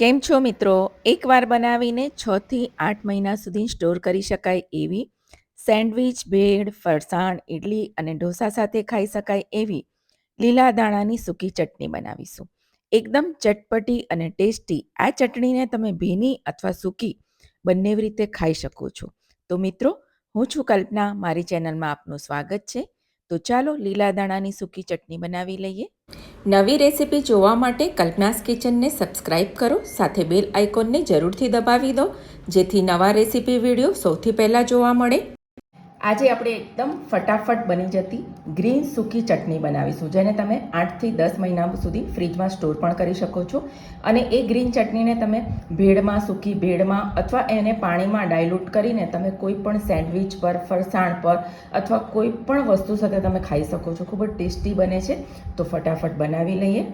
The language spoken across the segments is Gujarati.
કેમ છો મિત્રો? એકવાર બનાવીને છથી આઠ મહિના સુધી સ્ટોર કરી શકાય એવી સેન્ડવિચ, ભેળ, ફરસાણ ઇડલી અને ઢોસા સાથે ખાઈ શકાય એવી લીલા દાણાની સૂકી ચટણી બનાવીશું. એકદમ ચટપટી અને ટેસ્ટી આ ચટણીને તમે ભીની અથવા સૂકી બંને રીતે ખાઈ શકો છો. તો મિત્રો, હું છું કલ્પના. મારી ચેનલમાં આપનું સ્વાગત છે. તો ચાલો લીલા દાણાની સૂકી ચટણી બનાવી લઈએ. નવી રેસીપી જોવા માટે કલ્પનાસ કિચનને સબસ્ક્રાઇબ કરો, સાથે બેલ આઇકોનને જરૂરથી દબાવી દો, જેથી નવા રેસીપી વીડિયો સૌથી પહેલાં જોવા મળે. આજે આપણે એકદમ ફટાફટ બની જતી ગ્રીન સૂકી ચટણી બનાવીશું, જેને તમે આઠથી દસ મહિના સુધી ફ્રીજમાં સ્ટોર પણ કરી શકો છો. અને એ ગ્રીન ચટણીને તમે ભેળમાં, સૂકી ભેળમાં અથવા એને પાણીમાં ડાયલ્યુટ કરીને તમે કોઈ પણ સેન્ડવિચ પર, ફરસાણ પર અથવા કોઈ પણ વસ્તુ સાથે તમે ખાઈ શકો છો. ખૂબ જ ટેસ્ટી બને છે. તો ફટાફટ બનાવી લઈએ.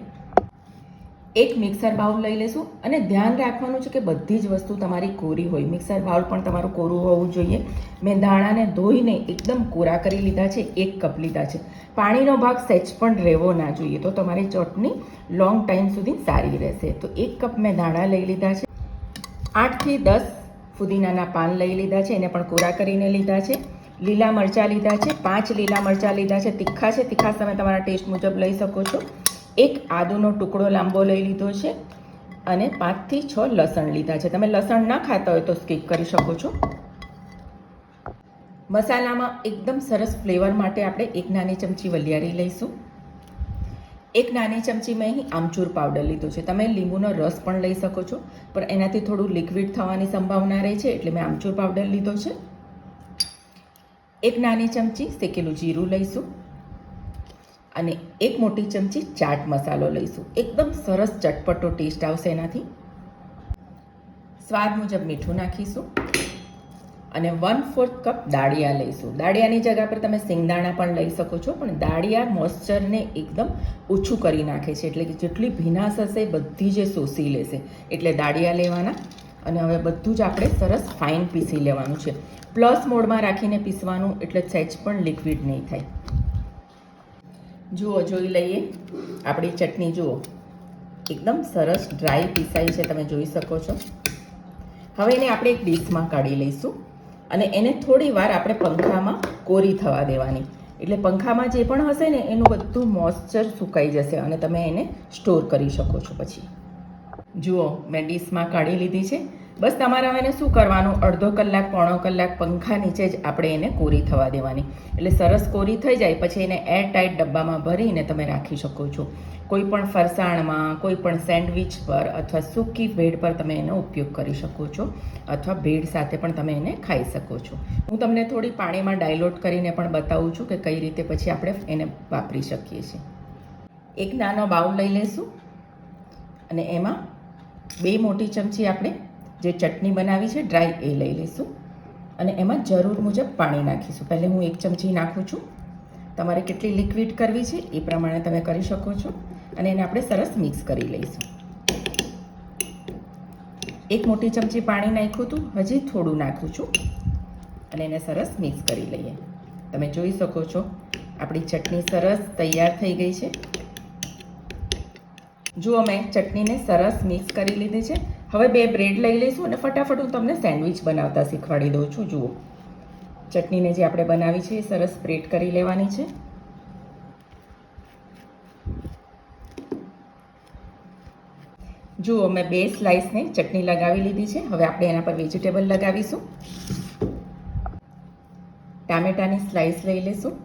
એક મિક્સર બાઉલ લઈ લેશું અને ધ્યાન રાખવાનું છે કે બધી જ વસ્તુ તમારી કોરી હોય. મિક્સર બાઉલ પણ તમારું કોરું હોવું જોઈએ. મેં દાણાને ધોઈને એકદમ કોરા કરી લીધા છે, એક કપ લીધા છે. પાણીનો ભાગ સહેજ પણ રહેવો ના જોઈએ તો તમારી ચટણી લોંગ ટાઈમ સુધી સારી રહેશે. તો એક કપ મેં દાણા લઈ લીધા છે. આઠથી દસ ફુદીનાના પાન લઈ લીધા છે, એને પણ કોરા કરીને લીધા છે. લીલા મરચાં લીધા છે, પાંચ લીલા મરચાં લીધા છે. તીખા છે, તીખા તમે તમારા ટેસ્ટ મુજબ લઈ શકો છો. એક આદુનો ટુકડો લાંબો લઈ લીધો છે અને પાંચથી છ લસણ લીધા છે. તમે લસણ ના ખાતા હોય તો સ્કીપ કરી શકો છો. મસાલામાં એકદમ સરસ ફ્લેવર માટે આપણે એક નાની ચમચી વલિયારી લઈશું. એક નાની ચમચી મેં અહીં આમચૂર પાવડર લીધો છે. તમે લીંબુનો રસ પણ લઈ શકો છો, પણ એનાથી થોડું લિક્વિડ થવાની સંભાવના રહે છે, એટલે મેં આમચૂર પાવડર લીધો છે. એક નાની ચમચી શેકેલું જીરું લઈશું. અને એક મોટી ચમચી ચાટ મસાલો લઈશું. એકદમ સરસ ચટપટો ટેસ્ટ આવશે એનાથી. સ્વાદ મુજબ મીઠું નાખીશું અને વન ફોર્થ કપ દાળિયા લઈશું. દાળિયાની જગ્યા પર તમે સિંગદાણા પણ લઈ શકો છો, પણ દાળિયા મોઇશ્ચરને એકદમ ઓછું કરી નાખે છે. એટલે કે જેટલી ભીનાશ હશે બધી જ શોષી લેશે. એટલે દાળિયા લેવાના અને હવે બધું જ આપણે સરસ ફાઇન પીસી લેવાનું છે. પ્લસ મોડમાં રાખીને પીસવાનું, એટલે સહેજ પણ લિક્વિડ નહીં થાય. જુઓ, જોઈ લઈએ. આપણી ચટણી જુઓ. એકદમ સરસ ડ્રાય પીસાઈ છે, તમે જોઈ શકો છો. હવે એને આપણે એક ડીશમાં કાઢી લઈશું અને એને થોડી વાર આપણે પંખામાં કોરી થવા દેવાની. એટલે પંખામાં જે પણ હશે ને, એનું બધું મોઇશ્ચર સુકાઈ જશે અને તમે એને સ્ટોર કરી શકો છો પછી. જુઓ, મેં ડીશમાં કાઢી લીધી છે. બસ તમારે હવે એને શું કરવાનું? અડધો કલાક, પોણો કલાક પંખા નીચે જ આપણે એને કોરી થવા દેવાની. એટલે સરસ કોરી થઈ જાય, પછી એને એર ટાઈટ ડબ્બામાં ભરીને તમે રાખી શકો છો. કોઈ પણ ફરસાણમાં, કોઈ પણ સેન્ડવિચ પર અથવા સૂકી ભેળ પર તમે એનો ઉપયોગ કરી શકો છો. અથવા ભેળ સાથે પણ તમે એને ખાઈ શકો છો. હું તમને થોડી પાણીમાં ડાયલોટ કરીને પણ બતાવું છું કે કઈ રીતે પછી આપણે એને વાપરી શકીએ છીએ. એક નાનો બાઉલ લઈ લઈશું. અને એમાં બે મોટી ચમચી આપણે જે ચટણી બનાવી છે ડ્રાય એ લઈ લઈશું. અને એમાં જરૂર મુજબ પાણી નાખીશું. પહેલે હું એક ચમચી નાખું છું. તમારે કેટલી લિક્વિડ કરવી છે, એ પ્રમાણે તમે કરી શકો છો. અને એને આપણે સરસ મિક્સ કરી લઈશું. એક મોટી ચમચી પાણી નાખ્યું હતું. હજી થોડું નાખું છું. અને એને સરસ મિક્સ કરી લઈએ. તમે જોઈ શકો છો, આપણી ચટણી સરસ તૈયાર થઈ ગઈ છે. જુઓ મેં ચટણીને સરસ મિક્સ કરી લીધી છે. હવે બે બ્રેડ લઈ લઈશું અને ફટાફટ હું તમને સેન્ડવિચ બનાવતા શીખવાડી દઉં છું. જુઓ. ચટણીને જે આપણે બનાવી છે એ સરસ સ્પ્રેડ કરી લેવાની છે. જુઓ, મેં બે સ્લાઇસને ચટણી લગાવી લીધી છે. હવે આપણે એના પર વેજીટેબલ લગાવીશું. ટામેટાની સ્લાઇસ લઈ લઈશું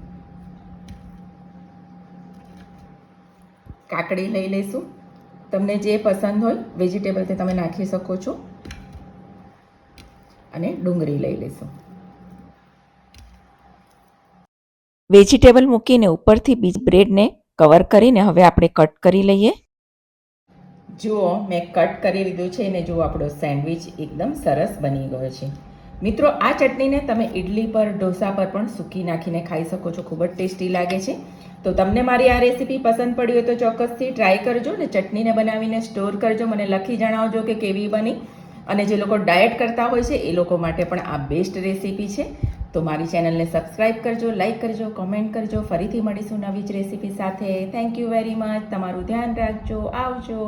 કાકડી લઈ લઈશું તમને જે પસંદ હોય વેજીટેબલ તે તમે નાખી શકો છો. અને ડુંગળી લઈ લેશો. વેજીટેબલ મૂકીને ઉપરથી બીજ બ્રેડને કવર કરીને હવે આપણે કટ કરી લઈએ. જુઓ મેં કટ કરી લીધું છે અને જુઓ આપણો સેન્ડવિચ એકદમ સરસ બની ગયો છે. મિત્રો આ ચટણીને તમે ઇડલી પર ઢોસા પર પણ સૂકી નાખીને ખાઈ શકો છો. ખૂબ જ ટેસ્ટી લાગે છે. તો તમને મારી આ રેસીપી પસંદ પડી હોય તો ચોક્કસથી ટ્રાય કરજો ને ચટણીને બનાવીને સ્ટોર કરજો. મને લખી જણાવજો કે કેવી બની અને જે લોકો ડાયટ કરતા હોય છે, એ લોકો માટે પણ આ બેસ્ટ રેસીપી છે. તો મારી ચેનલને સબસ્ક્રાઈબ કરજો લાઇક કરજો કોમેન્ટ કરજો. ફરીથી મળીશું નવી જ રેસીપી સાથે. થેન્ક યુ વેરી મચ તમારું ધ્યાન રાખજો. આવજો.